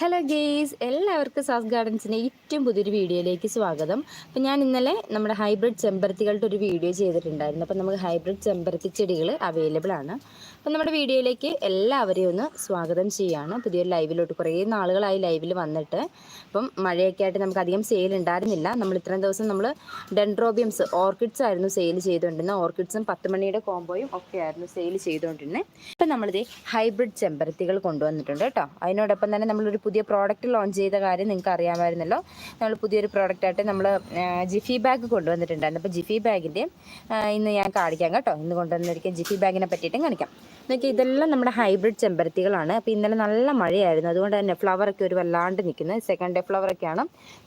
Hello guys എല്ലാവർക്കും സാസ് ഗാർഡൻസിന്റെ ഏറ്റവും പുതിയൊരു വീഡിയോയിലേക്ക് സ്വാഗതം. അപ്പോൾ ഞാൻ ഇന്നലെ നമ്മുടെ ഹൈബ്രിഡ് ചെമ്പരത്തികളുടെ ഒരു വീഡിയോ ചെയ്തിട്ടുണ്ടായിരുന്നു. അപ്പം നമുക്ക് ഹൈബ്രിഡ് ചെമ്പരത്തി ചെടികൾ അവൈലബിൾ ആണ്. അപ്പം നമ്മുടെ വീഡിയോയിലേക്ക് എല്ലാവരെയും ഒന്ന് സ്വാഗതം ചെയ്യുകയാണ് പുതിയൊരു ലൈവിലോട്ട് കുറേ നാളുകളായി ലൈവിൽ വന്നിട്ട്. അപ്പം മഴയൊക്കെ ആയിട്ട് നമുക്ക് അധികം സെയിൽ ഉണ്ടായിരുന്നില്ല. നമ്മൾ ഇത്രയും ദിവസം നമ്മൾ ഡെൻഡ്രോബിയംസ് ഓർക്കിഡ്സ് ആയിരുന്നു സെയിൽ ചെയ്തുകൊണ്ടിരുന്നത് ഓർക്കിഡ്സും പത്ത് മണിയുടെ കോംബോയും ഒക്കെ ആയിരുന്നു സെയിൽ ചെയ്തുകൊണ്ടിരുന്നത് ഇപ്പം നമ്മളിത് ഹൈബ്രിഡ് ചെമ്പരത്തികൾ കൊണ്ടുവന്നിട്ടുണ്ട് കേട്ടോ. അതിനോടൊപ്പം തന്നെ നമ്മളൊരു പുതിയ പ്രോഡക്റ്റ് ലോഞ്ച് ചെയ്ത കാര്യം നിങ്ങൾക്ക് അറിയാമായിരുന്നല്ലോ. നമ്മൾ പുതിയൊരു പ്രോഡക്റ്റായിട്ട് നമ്മൾ ജിഫി ബാഗ് കൊണ്ടുവന്നിട്ടുണ്ടായിരുന്നു. അപ്പോൾ ജിഫി ബാഗിന്റെ ഇന്ന് ഞാൻ കാണിക്കാം കേട്ടോ. ഇന്ന് കൊണ്ടുവന്നിരിക്കും ജിഫി ബാഗിനെ പറ്റിയിട്ടും കാണിക്കാം. നോക്കി ഇതെല്ലാം നമ്മുടെ ഹൈബ്രിഡ് ചെമ്പരത്തികളാണ്. അപ്പോൾ ഇന്നലെ നല്ല മഴയായിരുന്നു. അതുകൊണ്ട് തന്നെ ഫ്ലവർ ഒക്കെ ഒരു വല്ലാണ്ട് നിൽക്കുന്നത് സെക്കൻഡ് ഡേ ഫ്ലവറൊക്കെയാണ്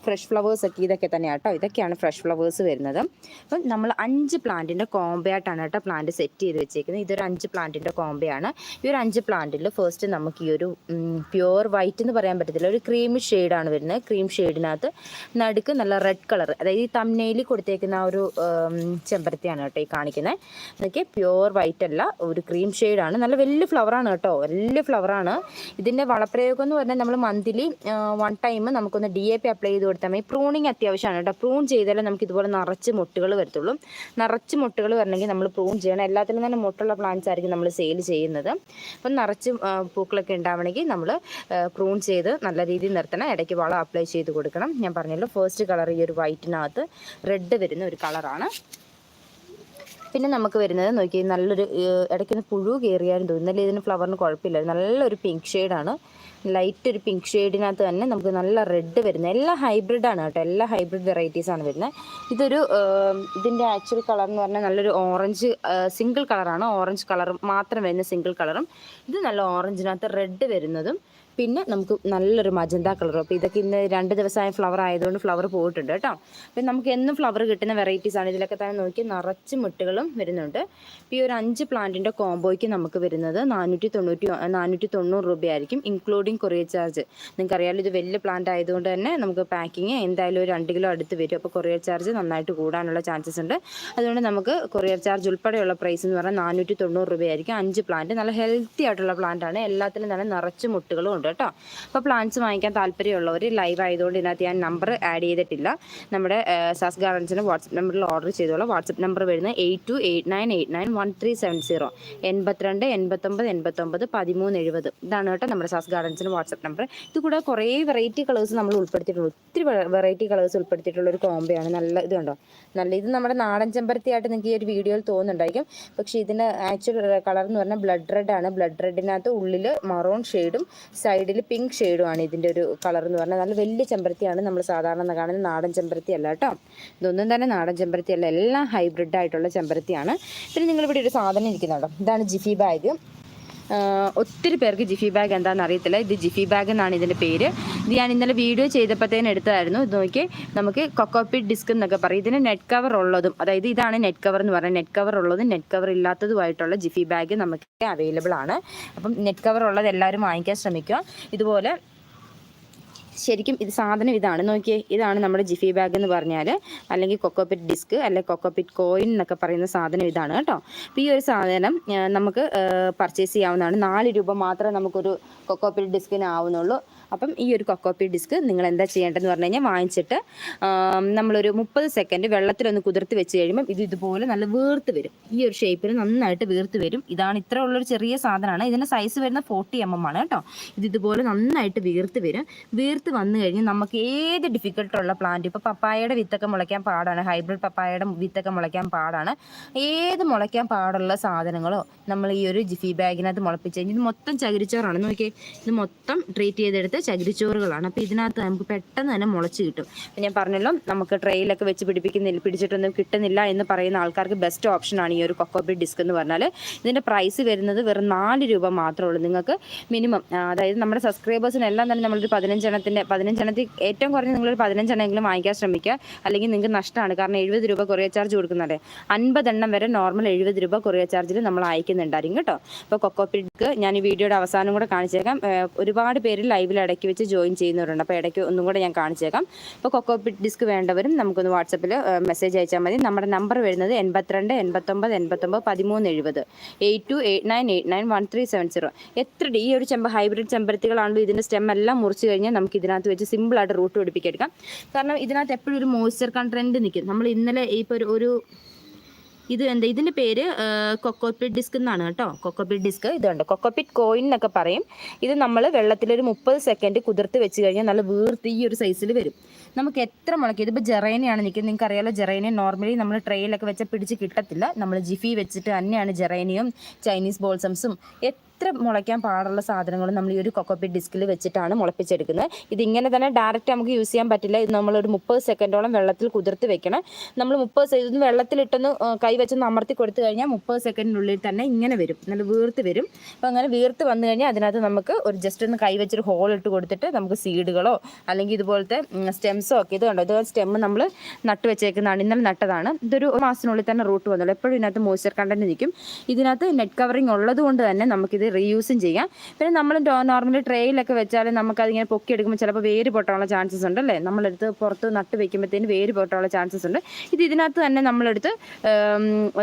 ഫ്രഷ് ഫ്ലവേഴ്സ് ഒക്കെ ഇതൊക്കെ തന്നെയാണ് കേട്ടോ. ഇതൊക്കെയാണ് ഫ്രഷ് ഫ്ലവേഴ്സ് വരുന്നത്. അപ്പം നമ്മൾ അഞ്ച് പ്ലാന്റിന്റെ കോംബയായിട്ടാണ് കേട്ടോ പ്ലാന്റ് സെറ്റ് ചെയ്ത് വെച്ചേക്കുന്നത്. ഇതൊരു അഞ്ച് പ്ലാന്റിന്റെ കോംബയാണ് ഈ ഒരു അഞ്ച് പ്ലാന്റിൽ ഫസ്റ്റ് നമുക്ക് ഈ ഒരു പ്യുവർ വൈറ്റ് എന്ന് പറയാൻ പറ്റത്തില്ല. ഒരു ക്രീം ഷെയ്ഡാണ് വരുന്നത്. ക്രീം ഷെയ്ഡിനകത്ത് നടുക്ക് നല്ല റെഡ് കളർ അതായത് ഈ തമ്മനയിൽ കൊടുത്തേക്കുന്ന ആ ഒരു ചെമ്പരത്തിയാണ് കേട്ടോ ഈ കാണിക്കുന്നത്. എന്നൊക്കെ പ്യുവർ വൈറ്റ് അല്ല. ഒരു ക്രീം ഷെയ്ഡാണ് നല്ല വലിയ ഫ്ലവറാണ് കേട്ടോ. വലിയ ഫ്ലവറാണ് ഇതിന്റെ വളപ്രയോഗം എന്ന് പറഞ്ഞാൽ നമ്മൾ മന്ത്ലി വൺ ടൈം നമുക്കൊന്ന് ഡി എ പി അപ്ലൈ ചെയ്ത് കൊടുത്താൽ മതി. പ്രൂണിങ് അത്യാവശ്യമാണ് കേട്ടോ. പ്രൂൺ ചെയ്താലേ നമുക്ക് ഇതുപോലെ നിറച്ച് മുട്ടുകൾ വരത്തുള്ളൂ. നിറച്ച് മുട്ടുകൾ വരണമെങ്കിൽ നമ്മൾ പ്രൂൺ ചെയ്യണം. എല്ലാത്തിലും തന്നെ മുട്ടുള്ള പ്ലാന്റ്സ് ആയിരിക്കും നമ്മൾ സെയിൽ ചെയ്യുന്നത്. അപ്പം നിറച്ച് പൂക്കളൊക്കെ ഉണ്ടാവണമെങ്കിൽ നമ്മൾ പ്രൂൺ ചെയ്ത് നല്ല രീതിയിൽ നിർത്തണം. ഇടയ്ക്ക് വളം അപ്ലൈ ചെയ്ത് കൊടുക്കണം. ഞാൻ പറഞ്ഞല്ലോ ഫസ്റ്റ് കളർ ഈ ഒരു വൈറ്റിനകത്ത് റെഡ് വരുന്ന ഒരു കളറാണ് പിന്നെ നമുക്ക് വരുന്നത് നോക്കി നല്ലൊരു ഇടയ്ക്ക് പുഴു കയറിയാലും തോന്നുന്നു ഇന്നലെ ഇതിന് ഫ്ലവറിന് കുഴപ്പമില്ല നല്ലൊരു പിങ്ക് ഷെയ്ഡാണ് ലൈറ്റ് ഒരു പിങ്ക് ഷെയ്ഡിനകത്ത് തന്നെ നമുക്ക് നല്ല റെഡ് വരുന്നത്. എല്ലാം ഹൈബ്രിഡ് ആണ് കേട്ടോ. എല്ലാ ഹൈബ്രിഡ് വെറൈറ്റീസ് ആണ് വരുന്നത്. ഇതൊരു ഇതിന്റെ ആക്ച്വൽ കളർ എന്ന് പറഞ്ഞാൽ നല്ലൊരു ഓറഞ്ച് സിംഗിൾ കളറാണ് ഓറഞ്ച് കളർ മാത്രം വരുന്ന സിംഗിൾ കളറും ഇത് നല്ല ഓറഞ്ചിനകത്ത് റെഡ് വരുന്നതും പിന്നെ നമുക്ക് നല്ലൊരു മജന്ത കളറും അപ്പോൾ ഇതൊക്കെ ഇന്ന് രണ്ട് ദിവസമായ ഫ്ലവർ ആയതുകൊണ്ട് ഫ്ലവർ പോയിട്ടുണ്ട് കേട്ടോ. അപ്പം നമുക്ക് എന്നും ഫ്ലവർ കിട്ടുന്ന വെറൈറ്റീസ് ആണ്. ഇതിലൊക്കെ തന്നെ നോക്കി നിറച്ച് മുട്ടുകളും വരുന്നുണ്ട്. ഈ ഒരു അഞ്ച് പ്ലാന്റിന്റെ കോംബോയ്ക്ക് നമുക്ക് വരുന്നത് നാനൂറ്റി തൊണ്ണൂറ്റി നാനൂറ്റി തൊണ്ണൂറ് രൂപയായിരിക്കും ഇൻക്ലൂഡിങ് കൊറിയർ ചാർജ് നിങ്ങൾക്ക് അറിയാമല്ലോ ഇത് വലിയ പ്ലാന്റ് ആയതുകൊണ്ട് തന്നെ നമുക്ക് പാക്കിങ് എന്തായാലും ഒരു രണ്ട് കിലോ അടുത്ത് വരും. അപ്പോൾ കൊറിയർ ചാർജ് നന്നായിട്ട് കൂടാനുള്ള ചാൻസസ് ഉണ്ട്. അതുകൊണ്ട് നമുക്ക് കൊറിയർ ചാർജ് ഉൾപ്പെടെയുള്ള പ്രൈസ് എന്ന് പറഞ്ഞാൽ നാനൂറ്റി തൊണ്ണൂറ് രൂപയായിരിക്കും. അഞ്ച് പ്ലാന്റ് നല്ല ഹെൽത്തി ആയിട്ടുള്ള പ്ലാന്റ് ആണ്. എല്ലാത്തിലും തന്നെ നിറച്ച് മുട്ടുകളും കേട്ടോ. അപ്പോൾ പ്ലാന്റ്സ് വാങ്ങിക്കാൻ താല്പര്യമുള്ളവർ ലൈവ് ആയതുകൊണ്ട് ഇതിനകത്ത് ഞാൻ നമ്പർ ആഡ് ചെയ്തിട്ടില്ല. നമ്മുടെ സാസ് ഗാർഡൻസിന് വാട്സപ്പ് നമ്പറിൽ ഓർഡർ ചെയ്തോളാം. വാട്സപ്പ് നമ്പർ വരുന്നത് eight two eight nine eight nine one three seven zero എൺപത്തിരണ്ട് എൺപത്തൊമ്പത് എൺപത്തൊമ്പത് പതിമൂന്ന് എഴുപത്. ഇതാണ് കേട്ടോ നമ്മുടെ സാസ് ഗാർഡൻസിന് വാട്സപ്പ് നമ്പർ ഇത് കൂടെ കുറേ വെറൈറ്റി കളേഴ്സ് നമ്മൾ ഉൾപ്പെടുത്തിയിട്ടുണ്ട്. ഒത്തിരി വെറൈറ്റി കളേഴ്സ് ഉൾപ്പെടുത്തിയിട്ടുള്ള ഒരു കോംബയാണ് നല്ല ഇതുണ്ടോ നല്ല ഇത് നമ്മുടെ നാടൻ ചെമ്പരത്തിയായിട്ട് നിങ്ങൾക്ക് ഈ ഒരു വീഡിയോയിൽ തോന്നുന്നുണ്ടായിരിക്കും. പക്ഷേ ഇതിന്റെ ആക്ച്വൽ കളർ എന്ന് പറഞ്ഞാൽ ബ്ലഡ് റെഡ് ആണ്. ബ്ലഡ് റെഡിനകത്ത് ഉള്ളിൽ മറോൺ ഷെയ്ഡും സൈഡിൽ പിങ്ക് ഷെയ്ഡും ആണ് ഇതിന്റെ ഒരു കളർ എന്ന് പറഞ്ഞാൽ. നല്ല വലിയ ചെമ്പരത്തിയാണ് നമ്മൾ സാധാരണ കാണുന്നത് നാടൻ ചെമ്പരത്തി അല്ല കേട്ടോ. ഇതൊന്നും തന്നെ നാടൻ ചെമ്പരത്തി അല്ല എല്ലാം ഹൈബ്രിഡ് ആയിട്ടുള്ള ചെമ്പരത്തിയാണ്. പിന്നെ നിങ്ങളിവിടെ ഒരു സാധനം ഇരിക്കുന്നുണ്ടോ? ഇതാണ് ജിഫി ബാഗ് ഒത്തിരി പേർക്ക് ജിഫി ബാഗ് എന്താണെന്ന് അറിയത്തില്ല. ഇത് ജിഫി ബാഗ് എന്നാണ് ഇതിന്റെ പേര്. ഇത് ഞാൻ ഇന്നലെ വീഡിയോ ചെയ്തപ്പോഴത്തേന് എടുത്തതായിരുന്നു. ഇത് നോക്കി നമുക്ക് കൊക്കോപ്പിറ്റ് ഡിസ്ക് എന്നൊക്കെ പറയും. ഇതിന് നെറ്റ് കവർ ഉള്ളതും അതായത് ഇതാണ് നെറ്റ് കവർ എന്ന് പറയുന്നത് നെറ്റ് കവർ ഉള്ളതും നെറ്റ് കവർ ഇല്ലാത്തതുമായിട്ടുള്ള ജിഫി ബാഗ് നമുക്ക് അവൈലബിൾ ആണ്. അപ്പം നെറ്റ് കവർ ഉള്ളത് എല്ലാവരും വാങ്ങിക്കാൻ ശ്രമിക്കുക. ഇതുപോലെ ശരിക്കും ഇത് സാധനം ഇതാണ്. നോക്കിയേ ഇതാണ് നമ്മുടെ ജിഫി ബാഗ് എന്ന് പറഞ്ഞാൽ അല്ലെങ്കിൽ കൊക്കോപിറ്റ് ഡിസ്ക് അല്ലെങ്കിൽ കൊക്കോപിറ്റ് കോയിൻ എന്നൊക്കെ പറയുന്ന സാധനം ഇതാണ് കേട്ടോ. അപ്പോൾ ഈ ഒരു സാധനം നമുക്ക് പർച്ചേസ് ചെയ്യാവുന്നതാണ്. നാല് രൂപ മാത്രമേ നമുക്കൊരു കൊക്കോപിറ്റ് ഡിസ്കിന് ആവുന്നുള്ളൂ. അപ്പം ഈ ഒരു കൊക്കോപ്പി ഡിസ്ക് നിങ്ങൾ എന്താ ചെയ്യേണ്ടതെന്ന് പറഞ്ഞു കഴിഞ്ഞാൽ വാങ്ങിച്ചിട്ട് നമ്മളൊരു മുപ്പത് സെക്കൻഡ് വെള്ളത്തിലൊന്ന് കുതിർത്ത് വെച്ച് കഴിയുമ്പോൾ ഇത് ഇതുപോലെ നല്ല വീർത്ത് വരും. ഈ ഒരു ഷേപ്പിൽ നന്നായിട്ട് വീർത്ത് വരും. ഇതാണ് ഇത്ര ഉള്ളൊരു ചെറിയ സാധനമാണ്. ഇതിന്റെ സൈസ് വരുന്ന ഫോർട്ടി എം എം ആണ് കേട്ടോ. ഇത് ഇതുപോലെ നന്നായിട്ട് വീർത്ത് വരും. വീർത്ത് വന്നു കഴിഞ്ഞ് നമുക്ക് ഏത് ഡിഫിക്കൽട്ടുള്ള പ്ലാന്റ് ഇപ്പോൾ പപ്പായയുടെ വിത്തൊക്കെ മുളയ്ക്കാൻ പാടാണ്. ഹൈബ്രിഡ് പപ്പായയുടെ വിത്തൊക്കെ മുളയ്ക്കാൻ പാടാണ്. ഏത് മുളയ്ക്കാൻ പാടുള്ള സാധനങ്ങളോ നമ്മൾ ഈ ഒരു ജിഫി ബാഗിനകത്ത് മുളപ്പിച്ച് കഴിഞ്ഞാൽ ഇത് മൊത്തം ചകിരിച്ചോറാണ്. നോക്കിയേ ഇത് മൊത്തം ട്രീറ്റ് ചെയ്തെടുത്ത് ചകിരിച്ചോറുകളാണ്. അപ്പൊ ഇതിനകത്ത് നമുക്ക് പെട്ടെന്ന് തന്നെ മുളച്ച് കിട്ടും. ഞാൻ പറഞ്ഞല്ലോ നമുക്ക് ട്രെയിലൊക്കെ വെച്ച് പിടിപ്പിക്കുന്നില്ല പിടിച്ചിട്ടൊന്നും കിട്ടുന്നില്ല എന്ന് പറയുന്ന ആൾക്കാർക്ക് ബെസ്റ്റ് ഓപ്ഷൻ ആണ് ഈ ഒരു കൊക്കോബ്രിഡ് ഡിസ്ക് എന്ന് പറഞ്ഞാൽ. ഇതിന്റെ പ്രൈസ് വരുന്നത് വെറും നാല് രൂപ മാത്രമേ ഉള്ളൂ. നിങ്ങൾക്ക് മിനിമം അതായത് നമ്മുടെ സബ്സ്ക്രൈബേഴ്സിനെല്ലാം തന്നെ നമ്മളൊരു പതിനഞ്ചെണ്ണത്തിന്റെ പതിനഞ്ചെണ്ണത്തിൽ ഏറ്റവും കുറഞ്ഞ് നിങ്ങളൊരു പതിനഞ്ചെണ്ണമെങ്കിലും വാങ്ങിക്കാൻ ശ്രമിക്കുക. അല്ലെങ്കിൽ നിങ്ങൾക്ക് നഷ്ടമാണ്. കാരണം എഴുപത് രൂപ കൊറിയർ ചാർജ് കൊടുക്കുന്നുണ്ട് അൻപതെണ്ണം വരെ നോർമൽ എഴുപത് രൂപ കൊറിയർ ചാർജിൽ നമ്മൾ അയക്കുന്നുണ്ടായിരിക്കും കേട്ടോ. അപ്പൊ കൊക്കോപ്പിക്ക് ഞാൻ ഈ വീഡിയോയുടെ അവസാനം കൂടെ കാണിച്ചേക്കാം. ഒരുപാട് പേര് ലൈവിൽ ഇടയ്ക്ക് വെച്ച് ജോയിൻ ചെയ്യുന്നവരുണ്ട്. അപ്പോൾ ഇടയ്ക്ക് ഒന്നും കൂടെ ഞാൻ കാണിച്ചേക്കാം. അപ്പോൾ കൊക്കോപിറ്റ് ഡിസ്ക് വേണ്ടവരും നമുക്കൊന്ന് വാട്സപ്പിൽ മെസ്സേജ് അയച്ചാൽ മതി. നമ്മുടെ നമ്പർ വരുന്നത് എൺപത്തിരണ്ട് എൺപത്തൊമ്പത് എൺപത്തൊമ്പത് പതിമൂന്ന് എഴുപത്. Eight two eight nine eight nine one three seven zero. എത്ര ഈ ഒരു ചെമ്പ ഹൈബ്രിഡ് ചെമ്പരത്തികളാണല്ലോ ഇതിന്റെ സ്റ്റെം എല്ലാം മുറിച്ച് കഴിഞ്ഞാൽ നമുക്ക് ഇതിനകത്ത് വെച്ച് സിമ്പിളായിട്ട് റൂട്ട് പിടിപ്പിക്കെടുക്കാം കാരണം ഇതിനകത്ത് എപ്പോഴും ഒരു മോയ്സ്ചർ കണ്ടന്റ് നിൽക്കും നമ്മൾ ഇന്നലെ ഇപ്പോൾ ഒരു ഒരു ഇത് എന്താ ഇതിന്റെ പേര് കൊക്കോപിറ്റ് ഡിസ്ക് എന്നാണ് കേട്ടോ. കൊക്കോപിറ്റ് ഡിസ്ക് ഇതുണ്ട്. കൊക്കോപിറ്റ് കോയിൻ എന്നൊക്കെ പറയും. ഇത് നമ്മൾ വെള്ളത്തിൽ ഒരു മുപ്പത് സെക്കൻഡ് കുതിർത്ത് വെച്ച് കഴിഞ്ഞാൽ നല്ല വീർത്ത് ഈ ഒരു സൈസിൽ വരും. നമുക്ക് എത്ര മുളയ്ക്കും ഇതിപ്പോൾ ജെറൈനയാണ് നിൽക്കുന്നത് നിങ്ങൾക്ക് അറിയാലോ ജെറൈനെ നോർമലി നമ്മൾ ട്രെയിലൊക്കെ വെച്ചാൽ പിടിച്ച് കിട്ടത്തില്ല. നമ്മൾ ജിഫി വെച്ചിട്ട് തന്നെയാണ് ജെറൈനിയും ചൈനീസ് ബോൾസംസും എത്ര മുളയ്ക്കാൻ പാടുള്ള സാധനങ്ങളും നമ്മൾ ഈ ഒരു കൊക്കോപ്പി ഡിസ്കിൽ വെച്ചിട്ടാണ് മുളപ്പിച്ചെടുക്കുന്നത്. ഇതിങ്ങനെ തന്നെ ഡയറക്റ്റ് നമുക്ക് യൂസ് ചെയ്യാൻ പറ്റില്ല. ഇത് നമ്മൾ ഒരു മുപ്പത് സെക്കൻഡോളം വെള്ളത്തിൽ കുതിർത്ത് വെക്കണം. നമ്മൾ മുപ്പത് ഇതൊന്ന് വെള്ളത്തിലിട്ടൊന്ന് ആ, കൈ വെച്ചൊന്ന് അമർത്തി കൊടുത്തു കഴിഞ്ഞാൽ മുപ്പത് സെക്കൻഡിനുള്ളിൽ തന്നെ ഇങ്ങനെ വരും. നല്ല വീർത്ത് വരും. അപ്പോൾ അങ്ങനെ വീർത്ത് വന്നു കഴിഞ്ഞാൽ അതിനകത്ത് നമുക്ക് ഒരു ജസ്റ്റ് ഒന്ന് കൈ വെച്ചൊരു ഹോൾ ഇട്ട് കൊടുത്തിട്ട് നമുക്ക് സീഡുകളോ അല്ലെങ്കിൽ ഇതുപോലത്തെ സ്റ്റെംസോ ഒക്കെ ഇത് കണ്ടോ സ്റ്റെം നമ്മൾ നട്ട് വെച്ചേക്കുന്നതാണ്. ഇന്നലെ നട്ടതാണ്. ഇതൊരു മാസത്തിനുള്ളിൽ തന്നെ റൂട്ട് വന്നുള്ളൂ എപ്പോഴും ഇതിനകത്ത് മോയ്സ്ചർ കണ്ടന്റ് നിൽക്കും. ഇതിനകത്ത് നെറ്റ് കവറിങ് ഉള്ളത് കൊണ്ട് തന്നെ നമുക്കിത് റീയൂസും ചെയ്യാം. പിന്നെ നമ്മൾ നോർമലി ട്രേയിലൊക്കെ വെച്ചാൽ നമുക്കതിങ്ങനെ പൊക്കി എടുക്കുമ്പോൾ ചിലപ്പോൾ വേര് പൊട്ടാനുള്ള ചാൻസസ് ഉണ്ട് അല്ലേ? നമ്മളെടുത്ത് പുറത്ത് നട്ട് വെക്കുമ്പോഴത്തേന് വേര് പൊട്ടാനുള്ള ചാൻസസ് ഉണ്ട്. ഇത് ഇതിനകത്ത് തന്നെ നമ്മളെടുത്ത്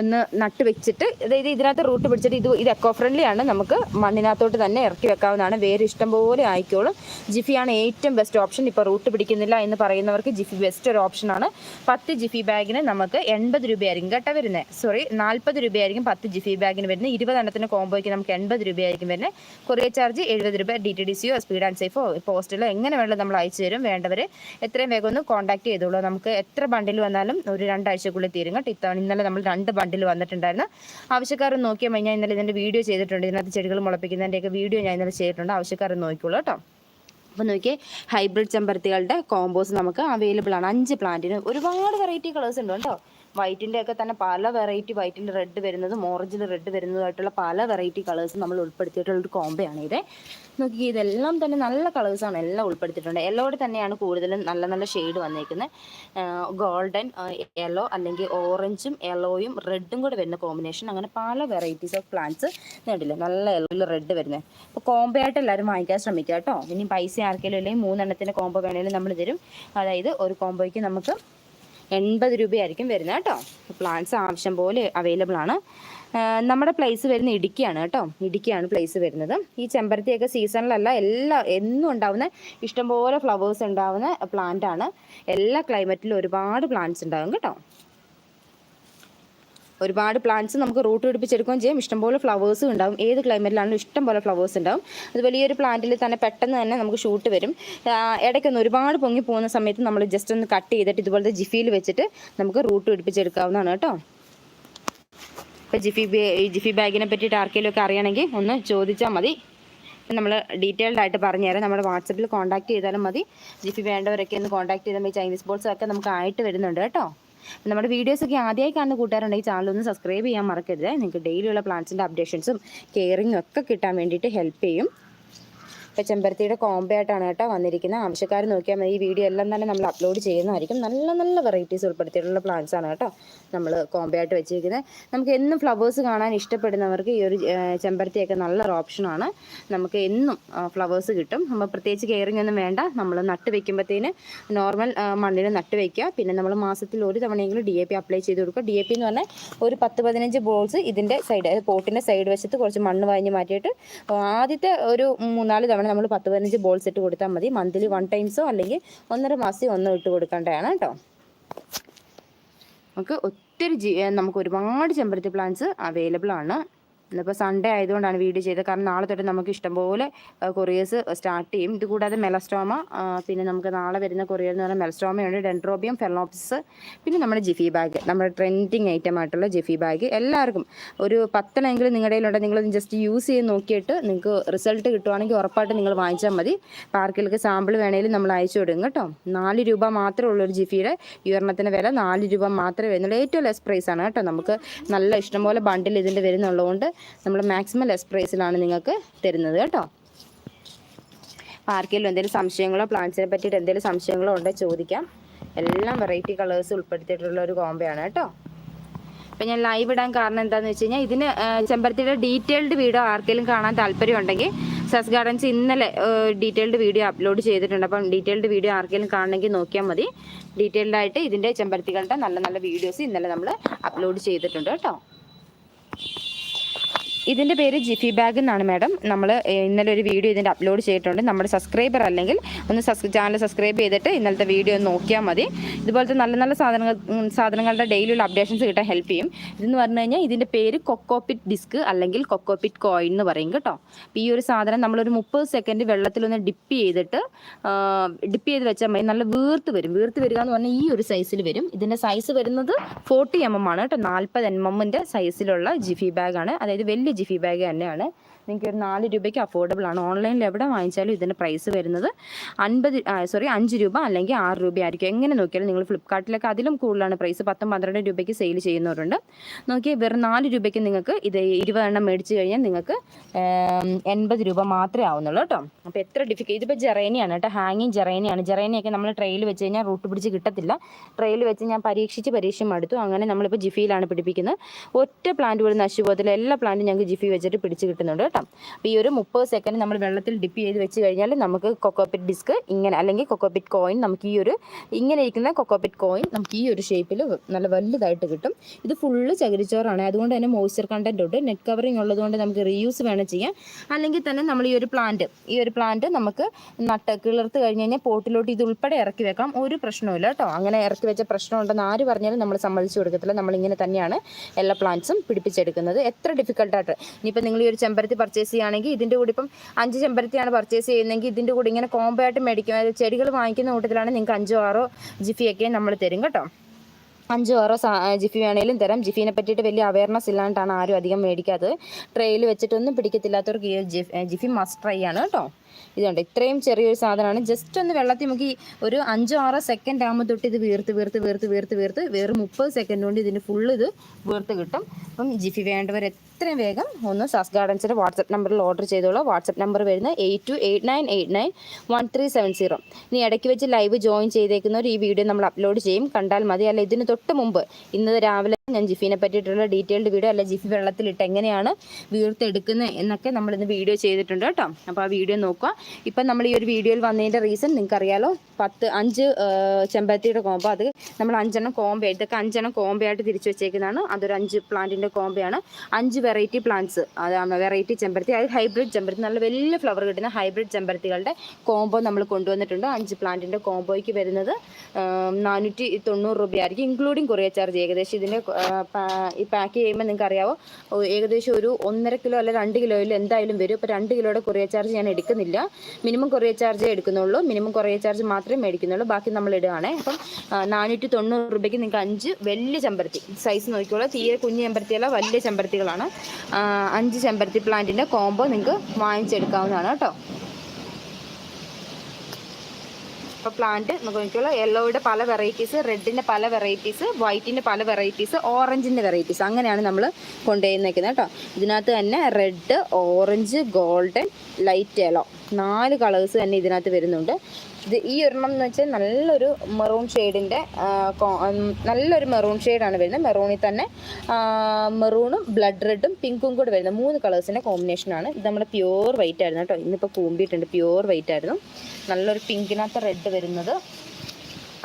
ഒന്ന് നട്ട് വെച്ചിട്ട് അതായത് ഇതിനകത്ത് റൂട്ട് പിടിച്ചിട്ട് ഇത് ഇത് എക്കോ ഫ്രണ്ട്ലി ആണ്. നമുക്ക് മണ്ണിനകത്തോട്ട് തന്നെ ഇറക്കി വെക്കാവുന്നതാണ്. വേര് ഇഷ്ടം പോലെ ആയിക്കോളും. ജിഫിയാണ് ഏറ്റവും ബെസ്റ്റ് ഓപ്ഷൻ ഇപ്പോൾ റൂട്ട് പിടിക്കുന്നില്ല എന്ന് പറയുന്നവർക്ക് ജിഫി ബെസ്റ്റ് ഒരു ഓപ്ഷനാണ് പത്ത് ജിഫി ബാഗിന് നമുക്ക് എൺപത് രൂപയായിരിക്കും കേട്ടോ വരുന്നത് സോറി നാൽപ്പത് രൂപയായിരിക്കും പത്ത് ജിഫി ബാഗിന് വരുന്നത് ഇരുപതെണ്ണത്തിന് കോമ്പോയ്ക്ക് നമുക്ക് എൺപത് രൂപയായിരിക്കും വരുന്നത് കൊറിയർ ചാർജ് എഴുപത് രൂപ ഡി ടി ഡി സിയോ സ്പീഡ് ആൻഡ് സേഫോ പോസ്റ്റിലോ എങ്ങനെ വേണമെങ്കിലും നമ്മൾ അയച്ചു തരും. വേണ്ടവർ എത്രയും വേഗം ഒന്ന് കോൺടാക്ട് ചെയ്തോളൂ. നമുക്ക് എത്ര ബണ്ടിൽ വന്നാലും ഒരു രണ്ടാഴ്ചക്കുള്ളിൽ തീരും കേട്ടോ. ഇന്നലെ നമ്മൾ രണ്ട് ബണ്ടിൽ വന്നിട്ടുണ്ടായിരുന്നു. ആവശ്യക്കാരൻ നോക്കിയാൽ ഞാൻ ഇന്നലെ ഇതിന്റെ വീഡിയോ ചെയ്തിട്ടുണ്ട്. ഇതിനകത്ത് ചെടികൾ മുളപ്പിക്കുന്നതിന്റെയൊക്കെ വീഡിയോ ഞാൻ ഇന്നലെ ചെയ്തിട്ടുണ്ട്. ആവശ്യക്കാരൻ നോക്കിക്കോളൂ കേട്ടോ. അപ്പോൾ നോക്കിയേ ഹൈബ്രിഡ് ചെമ്പരത്തികളുടെ കോമ്പോസ് നമുക്ക് അവൈലബിൾ ആണ്. അഞ്ച് പ്ലാന്റിന് ഒരുപാട് വെറൈറ്റി കളേഴ്സ് ഉണ്ട് കേട്ടോ. വൈറ്റിന്റെ ഒക്കെ തന്നെ പല വെറൈറ്റി വൈറ്റിൽ റെഡ് വരുന്നതും ഓറഞ്ചിൽ റെഡ് വരുന്നതുമായിട്ടുള്ള പല വെറൈറ്റി കളേഴ്സ് നമ്മൾ ഉൾപ്പെടുത്തിയിട്ടുള്ള ഒരു കോമ്പയാണ് ഇത്. നോക്കി ഇതെല്ലാം തന്നെ നല്ല കളേഴ്സാണ് എല്ലാം ഉൾപ്പെടുത്തിയിട്ടുണ്ട്. യെല്ലോയുടെ തന്നെയാണ് കൂടുതലും നല്ല നല്ല ഷെയ്ഡ് വന്നേക്കുന്നത് ഗോൾഡൻ യെല്ലോ അല്ലെങ്കിൽ ഓറഞ്ചും യെല്ലോയും റെഡും കൂടെ വരുന്ന കോമ്പിനേഷൻ അങ്ങനെ പല വെറൈറ്റീസ് ഓഫ് പ്ലാന്റ്സ് നേടില്ല നല്ല യെല്ലോയിൽ റെഡ് വരുന്നത് അപ്പോൾ കോംബോ ആയിട്ട് എല്ലാവരും വാങ്ങിക്കാൻ ശ്രമിക്കുക കേട്ടോ. ഇനി പൈസ ആർക്കെങ്കിലും അല്ലെങ്കിൽ മൂന്നെണ്ണത്തിന്റെ കോംബോ വേണമെങ്കിലും നമ്മൾ തരും. അതായത് ഒരു കോംബോയ്ക്ക് നമുക്ക് എൺപത് രൂപയായിരിക്കും വരുന്നത് കേട്ടോ. പ്ലാന്റ്സ് ആവശ്യം പോലെ അവൈലബിൾ ആണ്. നമ്മുടെ പ്ലേസ് വരുന്ന ഇടുക്കിയാണ് കേട്ടോ. ഇടുക്കിയാണ് പ്ലേസ് വരുന്നത്. ഈ ചെമ്പരത്തിയൊക്കെ സീസണിലല്ല എല്ലാ എന്നും ഉണ്ടാവുന്ന ഇഷ്ടംപോലെ ഫ്ലവേഴ്സ് ഉണ്ടാവുന്ന പ്ലാന്റ് ആണ്. എല്ലാ ക്ലൈമറ്റിലും ഒരുപാട് പ്ലാന്റ്സ് ഉണ്ടാകും കേട്ടോ. ഒരുപാട് പ്ലാന്റ്സ് നമുക്ക് റൂട്ട് പിടിപ്പിച്ചെടുക്കുകയും ചെയ്യും. ഇഷ്ടംപോലെ ഫ്ലവേഴ്സും ഉണ്ടാവും. ഏത് ക്ലൈമറ്റിലാണെങ്കിലും ഇഷ്ടംപോലെ ഫ്ലവേഴ്സ് ഉണ്ടാവും. അതുപോലെ ഈ ഒരു പ്ലാന്റിൽ തന്നെ പെട്ടെന്ന് തന്നെ നമുക്ക് ഷൂട്ട് വരും. ഇടയ്ക്കൊന്ന് ഒരുപാട് പൊങ്ങി പോകുന്ന സമയത്ത് നമ്മൾ ജസ്റ്റ് ഒന്ന് കട്ട് ചെയ്തിട്ട് ഇതുപോലത്തെ ജിഫിയിൽ വെച്ചിട്ട് നമുക്ക് റൂട്ട് പിടിപ്പിച്ചെടുക്കാവുന്നതാണ് കേട്ടോ. ഇപ്പോൾ ജിഫി ജിഫി ബാഗിനെ പറ്റിയിട്ട് ആർക്കെങ്കിലും ഒക്കെ അറിയണമെങ്കിൽ ഒന്ന് ചോദിച്ചാൽ മതി. നമ്മൾ ഡീറ്റെയിൽഡ് ആയിട്ട് പറഞ്ഞുതരാം നമ്മുടെ വാട്സപ്പിൽ കോൺടാക്ട് ചെയ്താലും മതി. ജിഫി വേണ്ടവരൊക്കെ ഒന്ന് കോൺടാക്ട് ചെയ്താൽ മതി. ചൈനീസ് ബോൾസൊക്കെ നമുക്ക് ആയിട്ട് വരുന്നുണ്ട് കേട്ടോ. നമ്മുടെ വീഡിയോസൊക്കെ ആദ്യമായി കാണുന്ന കൂട്ടുകാരുണ്ടെങ്കിൽ ചാനൽ ഒന്ന് സബ്സ്ക്രൈബ് ചെയ്യാൻ മറക്കരുത്. നിങ്ങൾക്ക് ഡെയിലിയുള്ള പ്ലാന്റ്സിന്റെ അപ്ഡേഷൻസും കെയറിങ്ങും ഒക്കെ കിട്ടാൻ വേണ്ടിയിട്ട് ഹെൽപ്പ് ചെയ്യും. ഇപ്പോൾ ചെമ്പരത്തിയുടെ കോംബോ ആയിട്ടാണ് കേട്ടോ വന്നിരിക്കുന്നത് ആവശ്യക്കാർ നോക്കിയാൽ മതി. ഈ വീഡിയോ എല്ലാം തന്നെ നമ്മൾ അപ്ലോഡ് ചെയ്യുന്നതായിരിക്കും. നല്ല നല്ല വെറൈറ്റീസ് ഉൾപ്പെടുത്തിയിട്ടുള്ള പ്ലാന്റ്സ് ആണ് കേട്ടോ നമ്മൾ കോംബോ ആയിട്ട് വെച്ചിരിക്കുന്നത് നമുക്ക് എന്നും ഫ്ലവേഴ്സ് കാണാൻ ഇഷ്ടപ്പെടുന്നവർക്ക് ഈ ഒരു ചെമ്പരത്തിയൊക്കെ നല്ലൊരു ഓപ്ഷനാണ് നമുക്ക് എന്നും ഫ്ലവേഴ്സ് കിട്ടും. നമ്മൾ പ്രത്യേകിച്ച് കെയറിങ് ഒന്നും വേണ്ട. നമ്മൾ നട്ട് വെക്കുമ്പോഴത്തേന് നോർമൽ മണ്ണിൽ നട്ട് വയ്ക്കുക പിന്നെ നമ്മൾ മാസത്തിൽ ഒരു തവണയെങ്കിലും ഡി എ പി അപ്ലൈ ചെയ്ത് കൊടുക്കുക. ഡി എ പി എന്ന് പറഞ്ഞാൽ ഒരു പത്ത് പതിനഞ്ച് ബോൾസ് ഇതിന്റെ സൈഡ് പോട്ടിന്റെ സൈഡ് വശത്ത് കുറച്ച് മണ്ണ് വാങ്ങി മാറ്റിയിട്ട് ആദ്യത്തെ ഒരു മൂന്നാൽ തവണ നമ്മൾ പത്ത് പതിനഞ്ച് ബോൾസ് ഇട്ട് കൊടുത്താൽ മതി. മന്ത്ലി വൺ ടൈംസോ അല്ലെങ്കിൽ ഒന്നര മാസം ഒന്നും ഇട്ട് കൊടുക്കേണ്ടതാണ് കേട്ടോ. നമുക്ക് ഒത്തിരി നമുക്ക് ഒരുപാട് ചെമ്പരത്തി പ്ലാന്റ്സ് അവൈലബിൾ ആണ്. ഇന്നിപ്പോൾ സൺഡേ ആയതുകൊണ്ടാണ് വീഡിയോ ചെയ്തത്. കാരണം നാളെ തൊട്ട് നമുക്ക് ഇഷ്ടംപോലെ കൊറിയേഴ്സ് സ്റ്റാർട്ട് ചെയ്യും. ഇത് കൂടാതെ മെലസ്ട്രോമ പിന്നെ നമുക്ക് നാളെ വരുന്ന കൊറിയർ എന്ന് പറഞ്ഞാൽ മെലസ്ട്രോമയുണ്ട് ഡെൻഡ്രോബിയം ഫെലോപ്സ് പിന്നെ നമ്മുടെ ജിഫി ബാഗ് നമ്മുടെ ട്രെൻഡിങ് ഐറ്റം ആയിട്ടുള്ള ജിഫി ബാഗ് എല്ലാവർക്കും ഒരു പത്തെണ്ണമെങ്കിലും നിങ്ങളുടെ കയ്യിലുണ്ട്. നിങ്ങൾ ജസ്റ്റ് യൂസ് ചെയ്ത് നോക്കിയിട്ട് നിങ്ങൾക്ക് റിസൾട്ട് കിട്ടുവാണെങ്കിൽ ഉറപ്പായിട്ട് നിങ്ങൾ വാങ്ങിച്ചാൽ മതി. പാർക്കിലേക്ക് സാമ്പിൾ വേണമെങ്കിലും നമ്മൾ അയച്ചു കൊടുക്കും കേട്ടോ. നാല് രൂപ മാത്രമേ ഉള്ളൂ ഒരു ജിഫിയുടെ വിവരണത്തിന് വില നാല് രൂപ മാത്രമേ വരുന്നുള്ളൂ. ഏറ്റവും ലെസ് പ്രൈസാണ് കേട്ടോ. നമുക്ക് നല്ല ഇഷ്ടംപോലെ ബണ്ടിൽ ഇതിന്റെ വരുന്നുള്ളതുകൊണ്ട് നമ്മൾ മാക്സിമം ലെസ് പ്രൈസിലാണ് നിങ്ങൾക്ക് തരുന്നത് കേട്ടോ. ആർക്കെങ്കിലും എന്തെങ്കിലും സംശയങ്ങളോ പ്ലാന്റ്സിനെ പറ്റിയിട്ട് എന്തെങ്കിലും സംശയങ്ങളോ ഉണ്ടോ ചോദിക്കാം. എല്ലാം വെറൈറ്റി കളേഴ്സ് ഉൾപ്പെടുത്തിയിട്ടുള്ള ഒരു കോമ്പയാണ് കേട്ടോ. അപ്പം ഞാൻ ലൈവ് ഇടാൻ കാരണം എന്താണെന്ന് വെച്ച് കഴിഞ്ഞാൽ ഇതിന് ചെമ്പരത്തിയുടെ ഡീറ്റെയിൽഡ് വീഡിയോ ആർക്കെങ്കിലും കാണാൻ താല്പര്യം ഉണ്ടെങ്കിൽ സസ് ഗാർഡൻസ് ഇന്നലെ ഡീറ്റെയിൽഡ് വീഡിയോ അപ്ലോഡ് ചെയ്തിട്ടുണ്ട്. അപ്പം ഡീറ്റെയിൽഡ് വീഡിയോ ആർക്കെങ്കിലും കാണണമെങ്കിൽ നോക്കിയാൽ മതി. ഡീറ്റെയിൽഡായിട്ട് ഇതിന്റെ ചെമ്പരത്തികളുടെ നല്ല നല്ല വീഡിയോസ് ഇന്നലെ നമ്മൾ അപ്ലോഡ് ചെയ്തിട്ടുണ്ട് കേട്ടോ. ഇതിന്റെ പേര് ജിഫി ബാഗ് എന്നാണ് മാഡം. നമ്മൾ ഇന്നലെ ഒരു വീഡിയോ ഇതിന്റെ അപ്ലോഡ് ചെയ്തിട്ടുണ്ട്. നമ്മുടെ സബ്സ്ക്രൈബർ അല്ലെങ്കിൽ ഒന്ന് ചാനൽ സബ്സ്ക്രൈബ് ചെയ്തിട്ട് ഇന്നലത്തെ വീഡിയോ ഒന്ന് നോക്കിയാൽ മതി. ഇതുപോലത്തെ നല്ല നല്ല സാധനങ്ങൾ സാധനങ്ങളുടെ ഡെയിലിയുള്ള അപ്ഡേഷൻസ് കിട്ടാൻ ഹെൽപ്പ് ചെയ്യും. ഇതെന്ന് പറഞ്ഞു കഴിഞ്ഞാൽ ഇതിന്റെ പേര് കൊക്കോപിറ്റ് ഡിസ്ക് അല്ലെങ്കിൽ കൊക്കോപിറ്റ് കോയിൻ എന്ന് പറയും കേട്ടോ. ഈ ഒരു സാധനം നമ്മളൊരു മുപ്പത് സെക്കൻഡ് വെള്ളത്തിലൊന്ന് ഡിപ്പ് ചെയ്തിട്ട് ഡിപ്പ് ചെയ്ത് വെച്ചാൽ മതി. നല്ല വീർത്ത് വരും. വീർത്ത് വരിക എന്ന് പറഞ്ഞാൽ ഈ ഒരു സൈസിൽ വരും. ഇതിന്റെ സൈസ് വരുന്നത് ഫോർട്ടി എം എം ആണ് കേട്ടോ. നാൽപ്പത് എം എമ്മിന്റെ സൈസിലുള്ള ജിഫി ബാഗാണ്. അതായത് വലിയ ജിഫി ബാഗ് തന്നെയാണ്. നിങ്ങൾക്ക് ഒരു നാല് രൂപയ്ക്ക് അഫോർഡബിൾ ആണ്. ഓൺലൈനിൽ എവിടെ വാങ്ങിച്ചാലും ഇതിന്റെ പ്രൈസ് വരുന്നത് അൻപത് സോറി അഞ്ച് രൂപ അല്ലെങ്കിൽ ആറ് രൂപയായിരിക്കും എങ്ങനെ നോക്കിയാലും നിങ്ങൾ ഫ്ലിപ്കാർട്ടിലൊക്കെ അതിലും കൂടുതലാണ് പ്രൈസ് പത്തും പന്ത്രണ്ട് രൂപയ്ക്ക് സെയിൽ ചെയ്യുന്നവരുണ്ട്. നോക്കിയാൽ വെറും നാല് രൂപയ്ക്ക് നിങ്ങൾക്ക് ഇത് ഇരുപതെണ്ണം മേടിച്ച് കഴിഞ്ഞാൽ നിങ്ങൾക്ക് എൺപത് രൂപ മാത്രമേ ആവുന്നുള്ളൂ കേട്ടോ. അപ്പോൾ എത്ര ഡിഫിക്കൽ ഇതിപ്പോൾ ജെറേനിയാണ് കേട്ടോ. ഹാങ്ങിങ് ജെറേനിയാണ്. ജെറേനിയൊക്കെ നമ്മൾ ട്രെയിൽ വെച്ച് കഴിഞ്ഞാൽ റൂട്ട് പിടിച്ച് കിട്ടത്തില്ല. ട്രെയിൽ വെച്ച് ഞാൻ പരീക്ഷിച്ച് പരീക്ഷ മടുത്തു. അങ്ങനെ നമ്മളിപ്പോൾ ജിഫിയിലാണ് പിടിപ്പിക്കുന്നത്. ഒറ്റ പ്ലാന്റ് പോലും നശിച്ചു പോകത്തില്ല. എല്ലാ പ്ലാന്റും ഞങ്ങൾക്ക് ജിഫി വെച്ചിട്ട് പിടിച്ച് കിട്ടുന്നുണ്ട് കേട്ടോ. അപ്പോൾ ഈ ഒരു മുപ്പത് സെക്കൻഡ് നമ്മൾ വെള്ളത്തിൽ ഡിപ്പ് ചെയ്ത് വെച്ച് കഴിഞ്ഞാൽ നമുക്ക് കൊക്കോപിറ്റ് ഡിസ്ക് ഇങ്ങനെ അല്ലെങ്കിൽ കൊക്കോപിറ്റ് കോയിൻ നമുക്ക് ഈ ഒരു ഇങ്ങനെ ഇരിക്കുന്ന കൊക്കോപിറ്റ് കോയിൻ നമുക്ക് ഈ ഒരു ഷേപ്പിൽ നല്ല വലുതായിട്ട് കിട്ടും. ഇത് ഫുള്ള് ചകിരിച്ചോറാണ്. അതുകൊണ്ട് തന്നെ മോയ്സ്ചർ കണ്ടന്റ് ഉണ്ട്. നെറ്റ് കവറിങ് ഉള്ളതുകൊണ്ട് നമുക്ക് റീയൂസ് വേണം ചെയ്യാം അല്ലെങ്കിൽ തന്നെ നമ്മൾ ഈ ഒരു പ്ലാന്റ് ഈ ഒരു പ്ലാന്റ് നമുക്ക് നട്ട് കിളിർത്ത് കഴിഞ്ഞ് കഴിഞ്ഞാൽ പോട്ടിലോട്ട് ഇത് ഉൾപ്പെടെ ഇറക്കി വെക്കാം. ഒരു പ്രശ്നമില്ല കേട്ടോ. അങ്ങനെ ഇറക്കി വെച്ച പ്രശ്നമുണ്ടെന്ന് ആര് പറഞ്ഞാലും നമ്മൾ സമ്മതിച്ചു കൊടുക്കത്തില്ല. നമ്മളിങ്ങനെ തന്നെയാണ് എല്ലാ പ്ലാന്റ്സും പിടിപ്പിച്ചെടുക്കുന്നത്. എത്ര ഡിഫിക്കൽട്ടായിട്ട് ഇനിയിപ്പോൾ നിങ്ങൾ ഈ ഒരു ചെമ്പരത്തി പർച്ചേസ് ചെയ്യുകയാണെങ്കിൽ ഇതിന്റെ കൂടെ ഇപ്പം അഞ്ച് ചെമ്പരത്തിയാണ് പർച്ചേസ് ചെയ്യുന്നതെങ്കിൽ ഇതിന്റെ കൂടെ ഇങ്ങനെ കോംബോ ആയിട്ട് മേടിക്കും. അതായത് ചെടികൾ വാങ്ങിക്കുന്ന കൂട്ടത്തിലാണ് നിങ്ങൾക്ക് അഞ്ചോ ആറോ ജിഫിയൊക്കെ നമ്മൾ തരും കേട്ടോ. അഞ്ചോ ആറോ ജിഫി വേണേലും തരാം. ജിഫിനെ പറ്റിയിട്ട് വലിയ അവയർനെസ് ഇല്ലാണ്ടാണ് ആരും അധികം മേടിക്കാത്തത്. ട്രെയിൽ വെച്ചിട്ടൊന്നും പിടിക്കത്തില്ലാത്തവർക്ക് ജിഫി മസ്റ്റ് ട്രൈ ആണ് കേട്ടോ. ഇതുണ്ട് ഇത്രയും ചെറിയൊരു സാധനമാണ്. ജസ്റ്റ് ഒന്ന് വെള്ളത്തിൽ മുക്കി ഒരു അഞ്ചോ ആറോ സെക്കൻഡ് ആകുമ്പോൾ തൊട്ട് ഇത് വീർത്ത് വീർത്ത് വീർത്ത് വീർത്ത് വീർത്ത് വേറെ മുപ്പത് സെക്കൻഡ് കൊണ്ട് ഇതിന് ഫുള്ള് ഇത് വീർത്ത് കിട്ടും. അപ്പം ജിഫി വേണ്ടവർ എത്രയും വേഗം ഒന്ന് സസ് ഗാർഡൻസിന്റെ വാട്സപ്പ് നമ്പറിൽ ഓർഡർ ചെയ്തോളൂ. വാട്സപ്പ് നമ്പർ വരുന്നത് eight two eight nine eight nine one three seven zero ഇനി ഇടയ്ക്ക് വെച്ച് ലൈവ് ജോയിൻ ചെയ്തേക്കുന്നവർ ഈ വീഡിയോ നമ്മൾ അപ്ലോഡ് ചെയ്യും. കണ്ടാൽ മതി. അല്ല ഇതിന് തൊട്ട് മുമ്പ് ഇന്ന് രാവിലെ ഞാൻ ജിഫിനെ പറ്റിയിട്ടുള്ള ഡീറ്റെയിൽഡ് വീഡിയോ അല്ല ജിഫി വെള്ളത്തിലിട്ട് എങ്ങനെയാണ് വീർത്തെടുക്കുന്നത് എന്നൊക്കെ നമ്മൾ ഇന്ന് വീഡിയോ ചെയ്തിട്ടുണ്ട് കേട്ടോ. അപ്പോൾ ആ വീഡിയോ നോക്കുക. ഇപ്പം നമ്മൾ ഈ ഒരു വീഡിയോയിൽ വന്നതിന്റെ റീസൺ നിങ്ങൾക്ക് അറിയാലോ പത്ത് അഞ്ച് ചെമ്പരത്തിയുടെ കോമ്പോ അത് നമ്മൾ അഞ്ചെണ്ണം കോമ്പ ഇതൊക്കെ അഞ്ചെണ്ണം കോമ്പയായിട്ട് തിരിച്ചു വെച്ചേക്കുന്നതാണ്. അതൊരു അഞ്ച് പ്ലാന്റിന്റെ കോമ്പയാണ് അഞ്ച് വെറൈറ്റി പ്ലാന്റ്സ് അതാണ് വെറൈറ്റി ചെമ്പരത്തി. അത് ഹൈബ്രിഡ് ചെമ്പരത്തി. നല്ല വലിയ ഫ്ലവർ കിട്ടുന്ന ഹൈബ്രിഡ് ചെമ്പരത്തികളുടെ കോമ്പോ നമ്മൾ കൊണ്ടുവന്നിട്ടുണ്ട്. അഞ്ച് പ്ലാന്റിന്റെ കോമ്പോയ്ക്ക് വരുന്നത് നാനൂറ്റി തൊണ്ണൂറ് രൂപയായിരിക്കും ഇൻക്ലൂഡിങ് കൊറിയർ ചാർജ് ഏകദേശം. ഇതിന്റെ ഈ പാക്ക് ചെയ്യുമ്പോൾ നിങ്ങൾക്ക് അറിയാവോ ഏകദേശം ഒരു ഒന്നര കിലോ അല്ല രണ്ട് കിലോയിൽ എന്തായാലും വരും. ഇപ്പോൾ രണ്ട് കിലോയുടെ കൊറിയർ ചാർജ് ഞാൻ എടുക്കുന്നില്ല. മിനിമം കൊറിയർ ചാർജേ എടുക്കുന്നുള്ളൂ. മിനിമം കൊറിയർ ചാർജ് മാത്രമേ മേടിക്കുന്നുള്ളൂ. ബാക്കി നമ്മൾ ഇടുകയാണേ. അപ്പം നാനൂറ്റി തൊണ്ണൂറ് രൂപയ്ക്ക് നിങ്ങൾക്ക് അഞ്ച് വലിയ ചെമ്പരത്തി സൈസ് നോക്കിക്കോളൂ. തീരെ കുഞ്ഞ് ചെമ്പരത്തിയല്ല വലിയ ചെമ്പരത്തികളാണ്. അഞ്ച് ചെമ്പരത്തി പ്ലാന്റിന്റെ കോംബോ നിങ്ങൾക്ക് വാങ്ങിച്ചെടുക്കാവുന്നതാണ് കേട്ടോ. ഇപ്പോൾ പ്ലാന്റ് നമുക്ക് നോക്കിയുള്ള യെല്ലോയുടെ പല വെറൈറ്റീസ് റെഡിന്റെ പല വെറൈറ്റീസ് വൈറ്റിന്റെ പല വെറൈറ്റീസ് ഓറഞ്ചിന്റെ വെറൈറ്റീസ് അങ്ങനെയാണ് നമ്മൾ കൊണ്ടുപോയി നിൽക്കുന്നത് കേട്ടോ ഇതിനകത്ത് തന്നെ red orange golden light yellow നാല് കളേഴ്സ് തന്നെ ഇതിനകത്ത് വരുന്നുണ്ട്. ഇത് ഈ ഒരെണ്ണം എന്ന് വെച്ചാൽ നല്ലൊരു മെറൂൺ ഷെയ്ഡിന്റെ നല്ലൊരു മെറൂൺ ഷെയ്ഡാണ് വരുന്നത്. മെറൂണിൽ തന്നെ മെറൂണും ബ്ലഡ് റെഡും പിങ്കും കൂടെ വരുന്നത്. മൂന്ന് കളേഴ്സിന്റെ കോമ്പിനേഷനാണ് ഇത് നമ്മുടെ പ്യൂർ വൈറ്റ് ആയിരുന്നു കേട്ടോ. ഇന്നിപ്പോൾ കൂമ്പിയിട്ടുണ്ട്. പ്യൂർ വൈറ്റ് ആയിരുന്നു. നല്ലൊരു പിങ്കിനകത്ത് റെഡ് വരുന്നത്.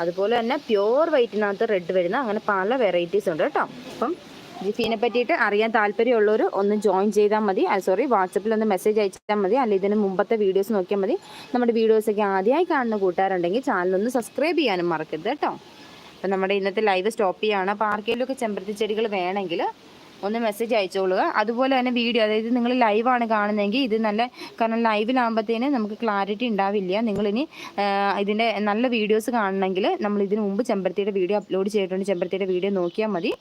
അതുപോലെ തന്നെ പ്യുവർ വൈറ്റിനകത്ത് റെഡ് വരുന്ന അങ്ങനെ പല വെറൈറ്റീസ് ഉണ്ട് കേട്ടോ. അപ്പം ജിഫീനെ പറ്റിയിട്ട് അറിയാൻ താല്പര്യമുള്ളവർ ഒന്ന് ജോയിൻ ചെയ്താൽ മതി. സോറി വാട്സപ്പിൽ ഒന്ന് മെസ്സേജ് അയച്ചാൽ മതി. അല്ലെങ്കിൽ ഇതിന് മുമ്പത്തെ വീഡിയോസ് നോക്കിയാൽ മതി. നമ്മുടെ വീഡിയോസൊക്കെ ആദ്യമായി കാണുന്ന കൂട്ടുകാരുണ്ടെങ്കിൽ ചാനലൊന്ന് സബ്സ്ക്രൈബ് ചെയ്യാനും മറക്കരുത് കേട്ടോ. അപ്പം നമ്മുടെ ഇന്നത്തെ ലൈവ് സ്റ്റോപ്പ് ചെയ്യുകയാണ് അപ്പോൾ ആർക്കെങ്കിലുമൊക്കെ ചെമ്പരത്തി ചെടികൾ വേണമെങ്കിൽ ഒന്ന് മെസ്സേജ് അയച്ചോളുക അതുപോലെ തന്നെ വീഡിയോ അതായത് നിങ്ങൾ ലൈവാണ് കാണുന്നതെങ്കിൽ ഇത് നല്ല കാരണം ലൈവിലാകുമ്പോഴത്തേന് നമുക്ക് ക്ലാരിറ്റി ഉണ്ടാവില്ല. നിങ്ങളിനി ഇതിന്റെ നല്ല വീഡിയോസ് കാണണമെങ്കിൽ നമ്മൾ ഇതിന് മുമ്പ് ചെമ്പരത്തിയുടെ വീഡിയോ അപ്ലോഡ് ചെയ്തിട്ടുണ്ട്. ചെമ്പരത്തിയുടെ വീഡിയോ നോക്കിയാൽ മതി.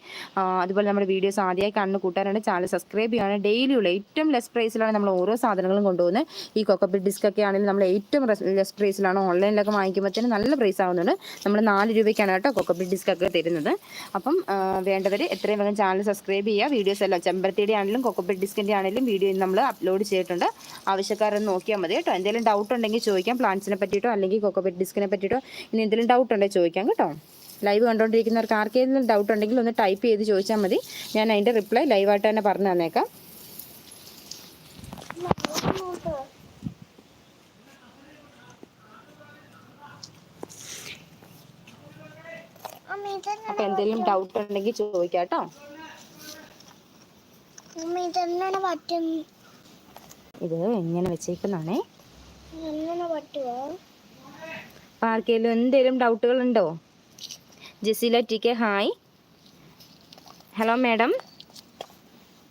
അതുപോലെ നമ്മുടെ വീഡിയോസ് ആദ്യമായി കാണുന്ന കൂട്ടാനാണ് ചാനൽ സബ്സ്ക്രൈബ് ചെയ്യുകയാണ് ഡെയിലിയുള്ള ഏറ്റവും ലെസ് പ്രൈസിലാണ് നമ്മൾ ഓരോ സാധനങ്ങളും കൊണ്ടുപോകുന്നത്. ഈ കൊക്കപ്പിറ്റ് ഡിസ്ക് ഒക്കെ ആണെങ്കിലും നമ്മൾ ഏറ്റവും ലെസ് പ്രൈസിലാണ് ഓൺലൈനിലൊക്കെ വാങ്ങിക്കുമ്പോഴത്തേന് നല്ല പ്രൈസ് ആവുന്നുണ്ട്. നമ്മൾ നാല് രൂപയ്ക്കാണ് കേട്ടോ ഡിസ്ക് ഒക്കെ തരുന്നത്. അപ്പം വേണ്ടവർ എത്രയും വേഗം ചാനൽ സബ്സ്ക്രൈബ് ചെയ്യുക. വീഡിയോസ് എല്ലാം ചെമ്പരത്തിയുടെ ആണെങ്കിലും കൊക്കോപ്പറ്റ് ഡിസ്കിന്റെ ആണെങ്കിലും വീഡിയോ നമ്മൾ അപ്ലോഡ് ചെയ്തിട്ടുണ്ട്. ആവശ്യക്കാരെന്ന് നോക്കിയാൽ മതി കേട്ടോ. എന്തെങ്കിലും ഡൗട്ട് ഉണ്ടെങ്കിൽ ചോദിക്കാം. പ്ലാന്റ്സിനെ പറ്റിയിട്ടോ അല്ലെങ്കിൽ കൊക്കോപ്പറ്റ് ഡിസ്കിനെ പറ്റിയിട്ടോ ഇനി എന്തെങ്കിലും ഡൗട്ട് ഉണ്ടെങ്കിൽ ചോദിക്കാം കേട്ടോ. ലൈവ് കണ്ടുകൊണ്ടിരിക്കുന്നവർക്ക് ആർക്കെങ്കിലും ഡൗട്ട് ഉണ്ടെങ്കിൽ ഒന്ന് ടൈപ്പ് ചെയ്ത് ചോദിച്ചാൽ മതി. ഞാൻ അതിന്റെ റിപ്ലൈ ലൈവായിട്ട് തന്നെ പറഞ്ഞു തന്നേക്കാം. അപ്പൊ എന്തെങ്കിലും ഡൗട്ട് ഉണ്ടെങ്കിൽ ചോദിക്കാം കേട്ടോ. ഇതെങ്ങനെ പറ്റും ഇത് എങ്ങനെ വെച്ചേക്കുന്നതാണേ. എങ്ങനെ പറ്റുമോ അപ്പൊ ആർക്കെങ്കിലും എന്തെങ്കിലും ഡൗട്ടുകൾ ഉണ്ടോ Jaseela T K hi. Hello madam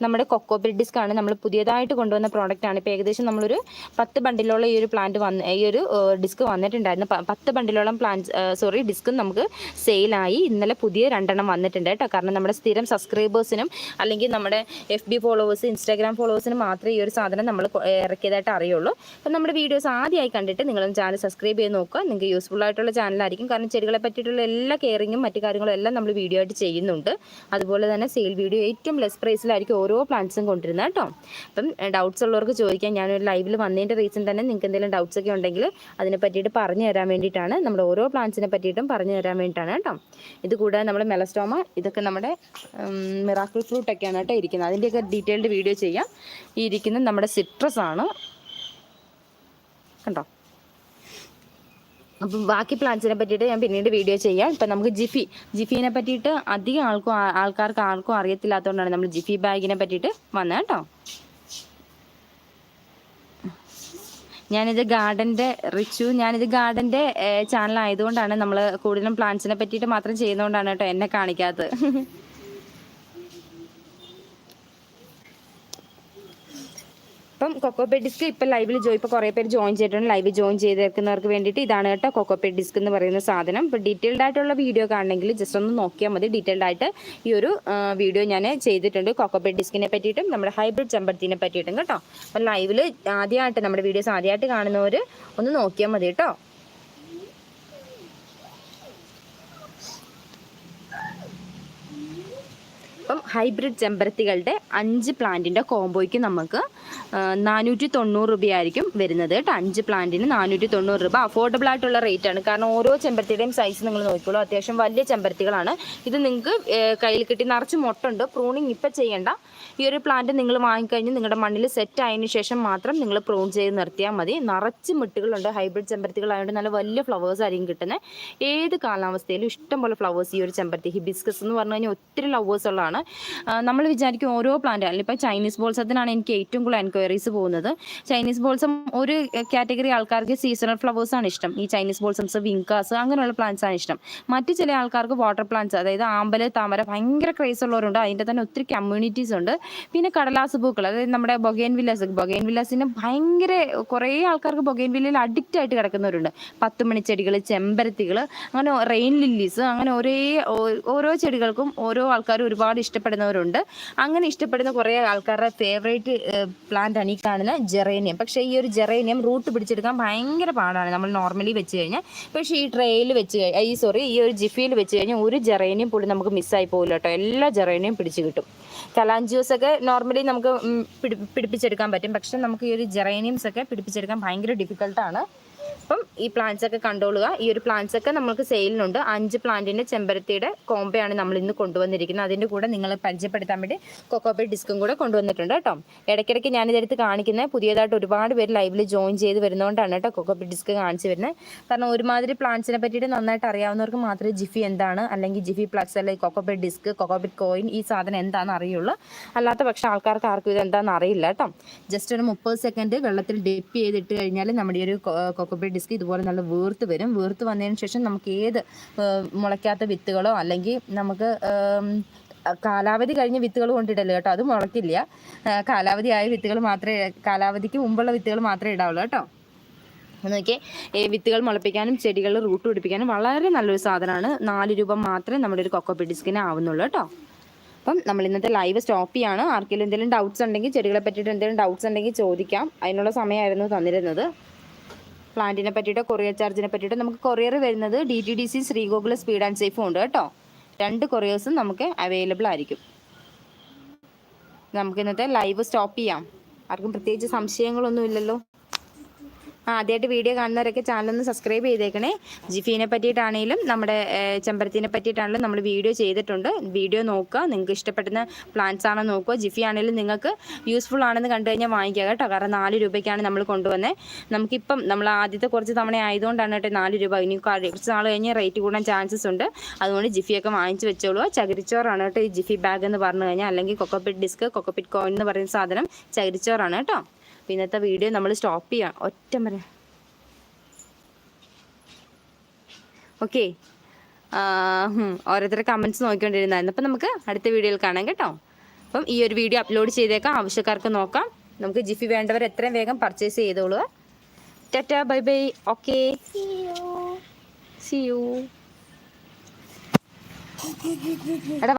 നമ്മുടെ കൊക്കോ ഡിസ്ക് ആണ് നമ്മൾ പുതിയതായിട്ട് കൊണ്ടുവന്ന പ്രോഡക്റ്റ് ആണ്. ഇപ്പോൾ ഏകദേശം നമ്മളൊരു പത്ത് ബണ്ടിലുള്ള ഈ ഒരു പ്ലാന്റ് വന്ന് ഈ ഒരു ഡിസ്ക് വന്നിട്ടുണ്ടായിരുന്നു. പത്ത് ബണ്ടിലോളം പ്ലാന്റ് സോറി ഡിസ്ക് നമുക്ക് സെയിലായി ഇന്നലെ പുതിയ രണ്ടെണ്ണം വന്നിട്ടുണ്ട് കേട്ടോ. കാരണം നമ്മുടെ സ്ഥിരം സബ്സ്ക്രൈബേഴ്സിനും അല്ലെങ്കിൽ നമ്മുടെ എഫ് ബി ഫോളോവേഴ്സ് ഇൻസ്റ്റാഗ്രാം ഫോളോവേഴ്സിനും മാത്രമേ ഈ ഒരു സാധനം നമ്മൾ ഇറക്കിയതായിട്ട് അറിയുള്ളൂ. അപ്പം നമ്മുടെ വീഡിയോസ് ആദ്യമായി കണ്ടിട്ട് നിങ്ങളും ചാനൽ സബ്സ്ക്രൈബ് ചെയ്ത് നോക്കുക. നിങ്ങൾക്ക് യൂസ്ഫുൾ ആയിട്ടുള്ള ചാനലായിരിക്കും കാരണം ചെടികളെ പറ്റിയിട്ടുള്ള എല്ലാ കെയറിങ്ങും മറ്റു കാര്യങ്ങളും എല്ലാം നമ്മൾ വീഡിയോ ആയിട്ട് ചെയ്യുന്നുണ്ട്. അതുപോലെ തന്നെ സെയിൽ വീഡിയോ ഏറ്റവും ലെസ് പ്രൈസിലായിരിക്കും ഓരോ പ്ലാന്റ്സും കൊണ്ടിരുന്നത് കേട്ടോ. അപ്പം ഡൗട്ട്സ് ഉള്ളവർക്ക് ചോദിക്കാം. ഞാനൊരു ലൈവിൽ വന്നതിന്റെ റീസൺ തന്നെ നിങ്ങൾക്ക് എന്തെങ്കിലും ഡൗട്ട്സ് ഒക്കെ ഉണ്ടെങ്കിൽ അതിനെ പറ്റിയിട്ട് പറഞ്ഞു തരാൻ വേണ്ടിയിട്ടാണ്. നമ്മുടെ ഓരോ പ്ലാന്റ്സിനെ പറ്റിയിട്ടും പറഞ്ഞു തരാൻ വേണ്ടിയിട്ടാണ് കേട്ടോ. ഇത് കൂടാതെ നമ്മുടെ മെലസ്റ്റോമ ഇതൊക്കെ നമ്മുടെ മിറാക്കിൾ ഫ്രൂട്ട് ഒക്കെയാണ് കേട്ടോ ഇരിക്കുന്നത്. അതിന്റെയൊക്കെ ഡീറ്റെയിൽഡ് വീഡിയോ ചെയ്യാം. ഈ ഇരിക്കുന്നത് നമ്മുടെ സിട്രസ് ആണ്. കണ്ടോ? അപ്പം ബാക്കി പ്ലാന്റ്സിനെ പറ്റിയിട്ട് ഞാൻ പിന്നീട് വീഡിയോ ചെയ്യാം. ഇപ്പം നമുക്ക് ജിഫി ജിഫിനെ പറ്റിയിട്ട് അധികം ആൾക്കും ആൾക്കാർക്ക് ആർക്കും അറിയത്തില്ലാത്തതുകൊണ്ടാണ് നമ്മൾ ജിഫി ബാഗിനെ പറ്റിയിട്ട് വന്നത് കേട്ടോ. ഞാനിത് ഗാർഡന്റെ റിച്ചു ഞാനിത് ഗാർഡന്റെ ചാനൽ ആയതുകൊണ്ടാണ് നമ്മൾ കൂടുതലും പ്ലാന്റ്സിനെ പറ്റിയിട്ട് മാത്രം ചെയ്യുന്നതുകൊണ്ടാണ് കേട്ടോ എന്നെ കാണിക്കാത്തത്. ഇപ്പം പെറ്റ് ഡിസ്ക് ഇപ്പം ലൈവിൽ ജോയി ഇപ്പോൾ കുറേ പേര് ജോയിൻ ചെയ്തിട്ടുണ്ട്. ലൈവ് ജോയിൻ ചെയ്തേക്കുന്നവർക്ക് വേണ്ടിയിട്ട് ഇതാണ് കേട്ടോ കൊക്കോ പെറ്റ് ഡിസ്ക് എന്ന് പറയുന്ന സാധനം. ഇപ്പോൾ ഡീറ്റെയിൽഡ് ആയിട്ടുള്ള വീഡിയോ കാണണമെങ്കിൽ ജസ്റ്റ് ഒന്ന് നോക്കിയാൽ മതി. ഡീറ്റെയിൽഡ് ആയിട്ട് ഈ ഒരു വീഡിയോ ഞാൻ ചെയ്തിട്ടുണ്ട്. കൊക്കോ പെറ്റ് ഡിസ്കിനെ പറ്റിയിട്ടും നമ്മുടെ ഹൈബ്രിഡ് ചെമ്പരത്തിനെ പറ്റിയിട്ടും കേട്ടോ. അപ്പം ലൈവിൽ ആദ്യമായിട്ട് നമ്മുടെ വീഡിയോസ് ആദ്യമായിട്ട് കാണുന്നവർ ഒന്ന് നോക്കിയാൽ മതി കേട്ടോ. ഇപ്പം ഹൈബ്രിഡ് ചെമ്പരത്തികളുടെ അഞ്ച് പ്ലാന്റിന്റെ കോംബോയ്ക്ക് നമുക്ക് നാനൂറ്റി തൊണ്ണൂറ് രൂപയായിരിക്കും വരുന്നത് കേട്ടോ. അഞ്ച് പ്ലാന്റിന് നാനൂറ്റി തൊണ്ണൂറ് രൂപ. അഫോർഡബിൾ ആയിട്ടുള്ള റേറ്റ് ആണ്. കാരണം ഓരോ ചെമ്പരത്തിയുടെയും സൈസ് നിങ്ങൾ നോക്കിക്കോളൂ. അത്യാവശ്യം വലിയ ചെമ്പരത്തികളാണ്. ഇത് നിങ്ങൾക്ക് കയ്യിൽ കിട്ടി നിറച്ച് മുട്ടുണ്ട്. പ്രൂണിങ് ഇപ്പം ചെയ്യേണ്ട. ഈ ഒരു പ്ലാന്റ് നിങ്ങൾ വാങ്ങിക്കഴിഞ്ഞ് നിങ്ങളുടെ മണ്ണിൽ സെറ്റ് ആയതിന് ശേഷം മാത്രം നിങ്ങൾ പ്രൂൺ ചെയ്ത് നിർത്തിയാൽ മതി. നിറച്ച് മുട്ടുകളുണ്ട്. ഹൈബ്രിഡ് ചെമ്പരത്തികളായതുകൊണ്ട് നല്ല വലിയ ഫ്ലവേഴ്സ് ആയിരിക്കും കിട്ടുന്നത് ഏത് കാലാവസ്ഥയിലും ഇഷ്ടംപോലെ ഫ്ലവേഴ്സ് ഈ ഒരു ചെമ്പരത്തി ഹിബിസ്കസ് എന്ന് പറഞ്ഞു കഴിഞ്ഞാൽ ഒത്തിരി ലവേഴ്സ് ഉള്ളതാണ്. നമ്മൾ വിചാരിക്കും ഓരോ പ്ലാന്റ് അല്ലെങ്കിൽ ഇപ്പോൾ ചൈനീസ് ബോൾസത്തിനാണ് എനിക്ക് ഏറ്റവും കൂടുതൽ എൻക്വയറീസ് പോകുന്നത്. ചൈനീസ് ബോൾസം ഒരു കാറ്റഗറി ആൾക്കാർക്ക് സീസണൽ ഫ്ലവേഴ്സാണ് ഇഷ്ടം. ഈ ചൈനീസ് ബോൾസംസ് വിങ്കാസ് അങ്ങനെയുള്ള പ്ലാന്റ്സ് ആണ് ഇഷ്ടം. മറ്റു ചില ആൾക്കാർക്ക് വാട്ടർ പ്ലാന്റ്സ് അതായത് ആമ്പൽ താമര ഭയങ്കര ക്രേസ് ഉള്ളവരുണ്ട്. അതിന്റെ തന്നെ ഒത്തിരി കമ്മ്യൂണിറ്റീസ് ഉണ്ട്. പിന്നെ കടലാസ് പൂക്കൾ അതായത് നമ്മുടെ ബൊഗേൻ വില്ലാസ് ബൊഗേൻ വില്ലാസിന് ഭയങ്കര കുറേ ആൾക്കാർക്ക് ബൊഗേൻ വില്ലയിൽ അഡിക്റ്റ് ആയിട്ട് കിടക്കുന്നവരുണ്ട്. പത്ത് മണിച്ചെടികൾ ചെമ്പരത്തികൾ അങ്ങനെ റെയിൻ ലില്ലീസ് അങ്ങനെ ഒരേ ഓരോ ചെടികൾക്കും ഓരോ ആൾക്കാർ ഒരുപാട് ഇഷ്ടപ്പെടുന്നവരുണ്ട്. അങ്ങനെ ഇഷ്ടപ്പെടുന്ന കുറേ ആൾക്കാരുടെ ഫേവറേറ്റ് പ്ലാന്റ് ആണ് ഈ കാണുന്ന ജെറേനിയം പക്ഷേ ഈ ഒരു ജെറേനിയം റൂട്ട് പിടിച്ചെടുക്കാൻ ഭയങ്കര പാടാണ്. നമ്മൾ നോർമലി വെച്ച് കഴിഞ്ഞാൽ പക്ഷേ ഈ ട്രെയിൽ വെച്ച് ഈ സോറി ഈ ഒരു ജിഫിയിൽ വെച്ച് കഴിഞ്ഞാൽ ഒരു ജെറേനിയം പോലും നമുക്ക് മിസ്സായി പോകില്ല കേട്ടോ. എല്ലാ ജെറേനിയം പിടിച്ച് കിട്ടും. കലാഞ്ചിയോസ് ഒക്കെ നോർമലി നമുക്ക് പിടി- പിടിപ്പിച്ചെടുക്കാൻ പറ്റും. പക്ഷെ നമുക്ക് ഈ ഒരു ജെറേനിയംസ് ഒക്കെ പിടിപ്പിച്ചെടുക്കാൻ ഭയങ്കര ഡിഫിക്കൽട്ടാണ് അപ്പം ഈ പ്ലാന്റ്സ് ഒക്കെ കണ്ടോളുക. ഈ ഒരു പ്ലാന്റ്സ് ഒക്കെ നമുക്ക് സെയിലിനുണ്ട് അഞ്ച് പ്ലാന്റിന്റെ ചെമ്പരത്തിയുടെ കോമ്പയാണ് നമ്മൾ ഇന്ന് കൊണ്ടുവന്നിരിക്കുന്നത്. അതിന്റെ കൂടെ നിങ്ങളെ പരിചയപ്പെടുത്താൻ വേണ്ടി കൊക്കോപ്പി ഡിസ്കും കൂടെ കൊണ്ടുവന്നിട്ടുണ്ട് കേട്ടോ. ഇടയ്ക്കിടയ്ക്ക് ഞാനിതെടുത്ത് കാണിക്കുന്നത് പുതിയതായിട്ട് ഒരുപാട് പേര് ലൈവിൽ ജോയിൻ ചെയ്ത് വരുന്നതുകൊണ്ടാണ് കേട്ടോ കൊക്കോപ്പി ഡിസ്ക് കാണിച്ചു വരുന്നത് കാരണം ഒരുമാതിരി പ്ലാന്റ്സിനെ പറ്റിയിട്ട് നന്നായിട്ട് അറിയാവുന്നവർക്ക് മാത്രമേ ജിഫി എന്താണ് അല്ലെങ്കിൽ ജിഫി പ്ലസ് അല്ലെങ്കിൽ കൊക്കോപ്പി ഡിസ്ക് കൊക്കോപ്പി കോയിൻ ഈ സാധനം എന്താണെന്ന് അറിയുള്ളൂ. അല്ലാത്ത പക്ഷേ ആൾക്കാർക്ക് ആർക്കും ഇത് എന്താണെന്ന് അറിയില്ല കേട്ടോ. ജസ്റ്റ് ഒരു മുപ്പത് സെക്കൻഡ് വെള്ളത്തിൽ ഡിപ്പ് ചെയ്തിട്ട് കഴിഞ്ഞാൽ നമ്മുടെ ഈ ഒരു കൊക്കോപ്പേ ഡിസ്ക് ഇതുപോലെ നല്ല വീർത്ത് വരും. വീർത്ത് വന്നതിന് ശേഷം നമുക്ക് ഏത് മുളയ്ക്കാത്ത വിത്തുകളോ അല്ലെങ്കിൽ നമുക്ക് കാലാവധി കഴിഞ്ഞ വിത്തുകൾ കൊണ്ടിടല്ലോ കേട്ടോ. അത് മുളക്കില്ല കാലാവധി ആയ വിത്തുകൾ മാത്രമേ കാലാവധിക്ക് മുമ്പുള്ള വിത്തുകൾ മാത്രമേ ഇടാവുള്ളൂ കേട്ടോ. ഈ വിത്തുകൾ മുളപ്പിക്കാനും ചെടികൾ റൂട്ട് പിടിപ്പിക്കാനും വളരെ നല്ലൊരു സാധനമാണ്. നാല് രൂപ മാത്രമേ നമ്മുടെ ഒരു കൊക്കോ ഡിസ്കിന് ആവുന്നുള്ളൂ കേട്ടോ. അപ്പം നമ്മൾ ഇന്നത്തെ ലൈവ് സ്റ്റോപ്പ് ചെയ്യാണ്. ആർക്കെങ്കിലും എന്തെങ്കിലും ഡൗട്ട്സ് ഉണ്ടെങ്കിൽ ചെടികളെ പറ്റിയിട്ട് എന്തെങ്കിലും ഡൗട്ട്സ് ഉണ്ടെങ്കിൽ ചോദിക്കാം. അതിനുള്ള സമയമായിരുന്നു തന്നിരുന്നത്. പ്ലാന്റിനെ പറ്റിയിട്ട് കൊറിയർ ചാർജിനെ പറ്റിയിട്ട് നമുക്ക് കൊറിയർ വരുന്നത് D T D C Sree Gokula speed and സേഫും ഉണ്ട് കേട്ടോ. രണ്ട് കൊറിയേഴ്സും നമുക്ക് അവൈലബിൾ ആയിരിക്കും. നമുക്ക് ഇന്നത്തെ ലൈവ് സ്റ്റോപ്പ് ചെയ്യാം. ആർക്കും പ്രത്യേകിച്ച് സംശയങ്ങളൊന്നും ഇല്ലല്ലോ ആദ്യമായിട്ട് വീഡിയോ കാണുന്നവരൊക്കെ ചാനലൊന്ന് സബ്സ്ക്രൈബ് ചെയ്തേക്കണേ. ജിഫീനെ പറ്റിയിട്ടാണെങ്കിലും നമ്മുടെ ചെമ്പരത്തിനെ പറ്റിയിട്ടാണെങ്കിലും നമ്മൾ വീഡിയോ ചെയ്തിട്ടുണ്ട്. വീഡിയോ നോക്കുക. നിങ്ങൾക്ക് ഇഷ്ടപ്പെടുന്ന പ്ലാന്റ്സ് ആണോ നോക്കുക. ജിഫി ആണെങ്കിലും നിങ്ങൾക്ക് യൂസ്ഫുൾ ആണെന്ന് കണ്ടു കഴിഞ്ഞാൽ വാങ്ങിക്കുക കേട്ടോ. കാരണം നാല് രൂപയ്ക്കാണ് നമ്മൾ കൊണ്ടുവന്നത് നമുക്കിപ്പം നമ്മൾ ആദ്യത്തെ കുറച്ച് തവണ ആയതുകൊണ്ടാണ് കേട്ടോ നാല് രൂപ. ഇനി കുറച്ച് നാൾ കഴിഞ്ഞ് റേറ്റ് കൂടാൻ ചാൻസസ് ഉണ്ട്. അതുകൊണ്ട് ജിഫിയൊക്കെ വാങ്ങിച്ച് വെച്ചോളൂ ചകിരിച്ചോറാണ് കേട്ടോ ഈ ജിഫി ബാഗ് എന്ന് പറഞ്ഞു കഴിഞ്ഞാൽ. അല്ലെങ്കിൽ കൊക്കോപ്പിറ്റ് ഡിസ്ക് കൊക്കോപ്പിറ്റ് കോയിൻ എന്ന് പറയുന്ന സാധനം ചകിരിച്ചോറാണ് കേട്ടോ. ഇന്നത്തെ വീഡിയോ നമ്മൾ സ്റ്റോപ്പ് ചെയ്യാം. ഒറ്റ പറയാം ഓക്കെ ഓരോരുത്തരുടെ കമന്റ്സ് നോക്കിക്കൊണ്ടിരുന്നായിരുന്നു. അപ്പം നമുക്ക് അടുത്ത വീഡിയോയിൽ കാണാം കേട്ടോ. അപ്പം ഈ ഒരു വീഡിയോ അപ്ലോഡ് ചെയ്തേക്കാം. ആവശ്യക്കാർക്ക് നോക്കാം. നമുക്ക് ജിഫി വേണ്ടവർ എത്രയും വേഗം പർച്ചേസ് ചെയ്തോളൂ tata bye bye okay. See you എടാ